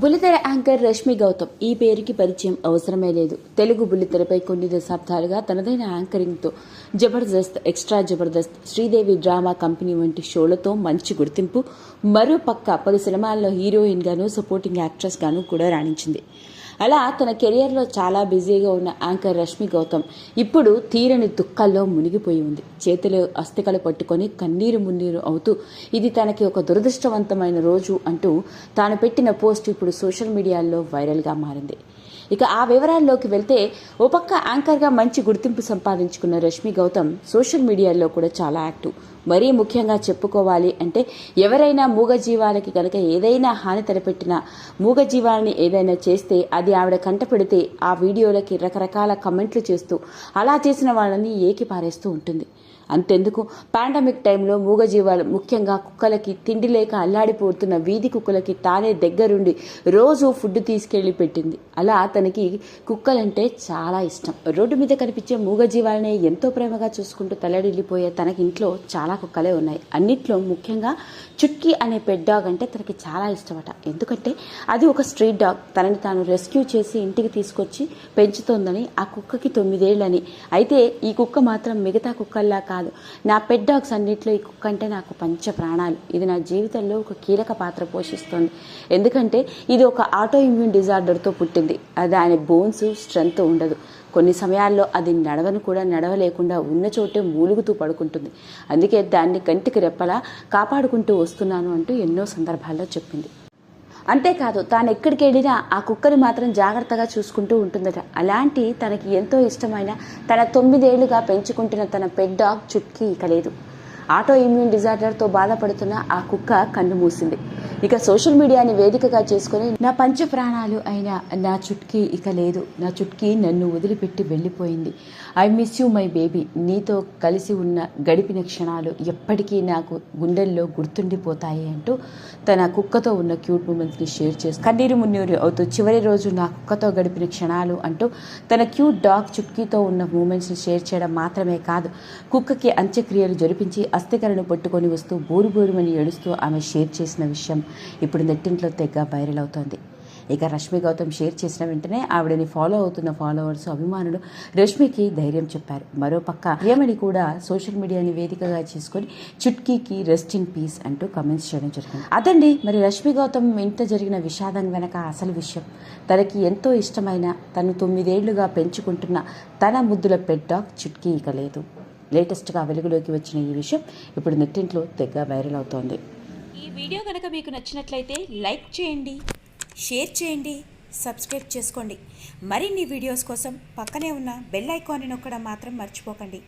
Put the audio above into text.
బుల్లితెర యాంకర్ రష్మి గౌతమ్ ఈ పేరుకి పరిచయం అవసరమే లేదు. తెలుగు బుల్లితెరపై కొన్ని దశాబ్దాలుగా తనదైన యాంకరింగ్తో Jabardasth extra Jabardasth Sridevi drama company వంటి షోలతో మంచి గుర్తింపు మరోపక్క పలు సినిమాల్లో హీరోయిన్గాను సపోర్టింగ్ యాక్ట్రెస్గాను కూడా రాణించింది. అలా తన కెరియర్లో చాలా బిజీగా ఉన్న యాంకర్ రష్మి గౌతమ్ ఇప్పుడు తీరని దుఃఖాల్లో మునిగిపోయి ఉంది. చేతిలో అస్థికలు పట్టుకొని కన్నీరు మున్నీరు అవుతూ ఇది తనకి ఒక దురదృష్టవంతమైన రోజు అంటూ తాను పెట్టిన పోస్ట్ ఇప్పుడు సోషల్ మీడియాలో వైరల్గా మారింది. ఇక ఆ వివరాల్లోకి వెళ్తే ఓ పక్క యాంకర్గా మంచి గుర్తింపు సంపాదించుకున్న రష్మి గౌతమ్ సోషల్ మీడియాలో కూడా చాలా యాక్టివ్. మరీ ముఖ్యంగా చెప్పుకోవాలి అంటే ఎవరైనా మూగజీవాలకి కనుక ఏదైనా హాని తలపెట్టినా మూగజీవాలని ఏదైనా చేస్తే అది ఆవిడ కంట పెడితే ఆ వీడియోలకి రకరకాల కమెంట్లు చేస్తూ అలా చేసిన వాళ్ళని ఏకి పారేస్తూ ఉంటుంది. అంతెందుకు? పాండమిక్ టైంలో మూగజీవాలు ముఖ్యంగా కుక్కలకి తిండి లేక అల్లాడిపోతున్న వీధి కుక్కలకి తానే దగ్గరుండి రోజు ఫుడ్ తీసుకెళ్ళి పెట్టింది. అలా తనకి కుక్కలంటే చాలా ఇష్టం. రోడ్డు మీద కనిపించే మూగజీవాలనే ఎంతో ప్రేమగా చూసుకుంటూ తలడిల్లిపోయే తనకి ఇంట్లో చాలా కుక్కలే ఉన్నాయి. అన్నిట్లో ముఖ్యంగా చుట్కీ అనే పెట్ డాగ్ అంటే తనకి చాలా ఇష్టమట. ఎందుకంటే అది ఒక స్ట్రీట్ డాగ్. తనని తాను రెస్క్యూ చేసి ఇంటికి తీసుకొచ్చి పెంచుతోందని ఆ కుక్కకి తొమ్మిదేళ్ళని. అయితే ఈ కుక్క మాత్రం మిగతా కుక్కల్లా కాదు. నా పెట్ డాగ్స్ అన్నింటిలో ఈ కుక్క అంటే నాకు పంచ ప్రాణాలు. ఇది నా జీవితంలో ఒక కీలక పాత్ర పోషిస్తుంది. ఎందుకంటే ఇది ఒక ఆటో ఇమ్యూన్ డిజార్డర్తో పుట్టింది. అది బోన్స్ స్ట్రెంగ్త్ ఉండదు. కొన్ని సమయాల్లో అది నడవను కూడా నడవలేకుండా ఉన్న చోటే మూలుగుతూ పడుకుంటుంది. అందుకే దాన్ని కంటికి రెప్పలా కాపాడుకుంటూ వస్తున్నాను అంటూ ఎన్నో సందర్భాల్లో చెప్పింది. అంతేకాదు తాను ఎక్కడికి వెళ్ళినా ఆ కుక్కని మాత్రం జాగ్రత్తగా చూసుకుంటూ ఉంటుందట. అలాంటి తనకి ఎంతో ఇష్టమైన తన తొమ్మిదేళ్ళుగా పెంచుకుంటున్న తన పెట్ డాగ్ చుట్కీ ఇక లేదు. ఆటో ఇమ్యూన్ డిజార్డర్తో బాధపడుతున్న ఆ కుక్క కన్ను మూసింది. ఇక సోషల్ మీడియాని వేదికగా చేసుకుని నా పంచ ప్రాణాలు అయిన నా చుట్కీ ఇక లేదు. నా చుట్కీ నన్ను వదిలిపెట్టి వెళ్ళిపోయింది. I miss you my baby. నీతో కలిసి ఉన్న గడిపిన క్షణాలు ఎప్పటికీ నాకు గుండెల్లో గుర్తుండిపోతాయి అంటూ తన కుక్కతో ఉన్న క్యూట్ మూమెంట్స్ని షేర్ చేస్తూ కన్నీరు మున్నీరు అవుతూ చివరి రోజు నా కుక్కతో గడిపిన క్షణాలు అంటూ తన క్యూట్ డాగ్ చుట్కీతో ఉన్న మూమెంట్స్ని షేర్ చేయడం మాత్రమే కాదు కుక్కకి అంత్యక్రియలు జరిపించి అస్థికలను పట్టుకొని వస్తూ బోరు బోరుమని ఏడుస్తూ ఆమె షేర్ చేసిన విషయం ఇప్పుడు నెట్టింట్లో తెగ వైరల్ అవుతోంది. ఇక రష్మి గౌతమ్ షేర్ చేసిన వెంటనే ఆవిడని ఫాలో అవుతున్న ఫాలోవర్స్ అభిమానులు రష్మికి ధైర్యం చెప్పారు. మరోపక్క ప్రియమణి కూడా సోషల్ మీడియాని వేదికగా చేసుకొని చుట్కీకి రెస్ట్ ఇన్ పీస్ అంటూ కమెంట్స్ చేయడం జరిగింది. అదండి మరి రష్మి గౌతమ్ ఇంత జరిగిన విషాదం వెనక అసలు విషయం. తనకి ఎంతో ఇష్టమైన తను తొమ్మిదేళ్ళుగా పెంచుకుంటున్న తన ముద్దుల పెట్ డాగ్ చుట్కీ ఇక లేదు. లేటెస్ట్గా వెలుగులోకి వచ్చిన ఈ విషయం ఇప్పుడు నెట్టింట్లో తెగ వైరల్ అవుతోంది. ఈ వీడియో కనుక మీకు నచ్చినట్లయితే లైక్ చేయండి షేర్ చేయండి సబ్స్క్రైబ్ చేసుకోండి. మరిన్ని వీడియోస్ కోసం పక్కనే ఉన్న బెల్ ఐకాన్ని నొక్కడం మాత్రం మర్చిపోకండి.